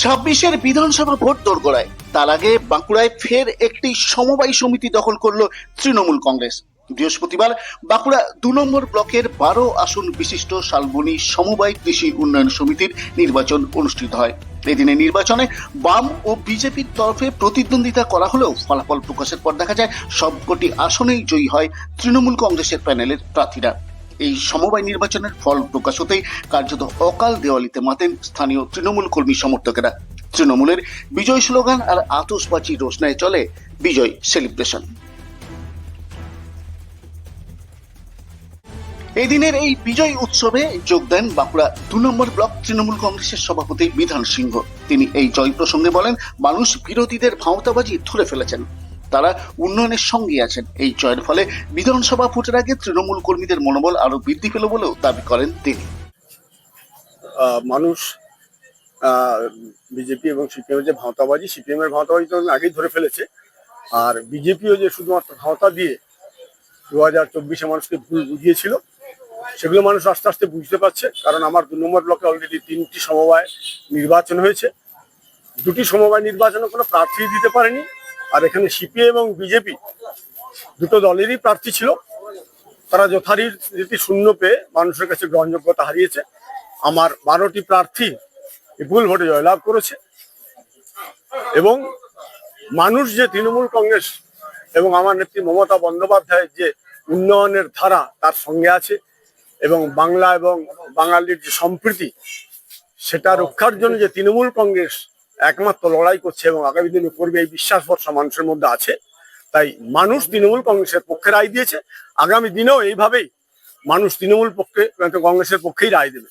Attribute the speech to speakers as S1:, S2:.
S1: ছাব্বিশের বিধানসভা ভোট দোরগোড়ায়, তার আগে বাঁকুড়ায় ফের একটি সমবায় সমিতি দখল করল তৃণমূল কংগ্রেস। বৃহস্পতিবার বাঁকুড়া দু নম্বর ব্লকের বারো আসন বিশিষ্ট শালবনী সমবায় কৃষি উন্নয়ন সমিতির নির্বাচন অনুষ্ঠিত হয়। এদিনের নির্বাচনে বাম ও বিজেপির তরফে প্রতিদ্বন্দ্বিতা করা হলেও ফলাফল প্রকাশের পর দেখা যায়, সবকটি আসনেই জয়ী হয় তৃণমূল কংগ্রেসের প্যানেলের প্রার্থীরা। এই সমবায় নির্বাচনের ফল প্রকাশ হতেই কার্যত অকাল দেওয়ালিতে মাতেন স্থানীয় তৃণমূল কর্মী সমর্থকেরা। তৃণমূলের বিজয় স্লোগান আর আতসবাজি রোশনায় চলে বিজয় সেলিব্রেশন। এই দিনের এই বিজয় উৎসবে যোগ দেন বাঁকুড়া দু নম্বর ব্লক তৃণমূল কংগ্রেসের সভাপতি বিধান সিংহ। তিনি এই জয় প্রসঙ্গে বলেন, মানুষ বিরোধীদের ভাওতাবাজি ধরে ফেলেছেন। তারা উন্নয়নের সঙ্গে আছেন। এই জয়ের ফলে বিধানসভা ভোটের আগে তৃণমূল কর্মীদের মনোবল আরও বৃদ্ধি পেল বলেও দাবি করেন তিনি।
S2: মানুষ বিজেপি এবং সিপিএম যে ভাঁওতাবাজি সিপিএম এর ভাঁওতাবাজি তো আগেই ধরে ফেলেছে। আর বিজেপিও যে শুধুমাত্র ভাঁওতা দিয়ে দু হাজার চব্বিশে মানুষকে ভুল বুঝিয়েছিল সেগুলো মানুষ আস্তে আস্তে বুঝতে পারছে, কারণ আমার দু নম্বর ব্লকে অলরেডি তিনটি সমবায় নির্বাচন হয়েছে। দুটি সমবায় নির্বাচনে কোনো প্রার্থী দিতে পারেনি, আর এখানে সিপিএম এবং বিজেপি দুটো দলেরই প্রার্থী ছিল। তারা যথারীতি শূন্য পেয়ে মানুষের কাছে গ্রহণযোগ্যতা হারিয়েছে। আমার বারোটি প্রার্থী বিপুল ভোটে জয়লাভ করেছে। এবং মানুষ যে তৃণমূল কংগ্রেস এবং আমার নেত্রী মমতা বন্দ্যোপাধ্যায়ের যে উন্নয়নের ধারা তার সঙ্গে আছে। এবং বাংলা এবং বাঙালির যে সম্প্রীতি সেটা রক্ষার জন্য যে তৃণমূল কংগ্রেস একমাত্র লড়াই করছে এবং আগামী দিনে করবে এই বিশ্বাস ভরসা মানুষের মধ্যে আছে। তাই মানুষ তৃণমূল কংগ্রেসের পক্ষে রায় দিয়েছে। আগামী দিনেও এইভাবেই মানুষ তৃণমূল পক্ষে কংগ্রেসের পক্ষেই রায় দেবে।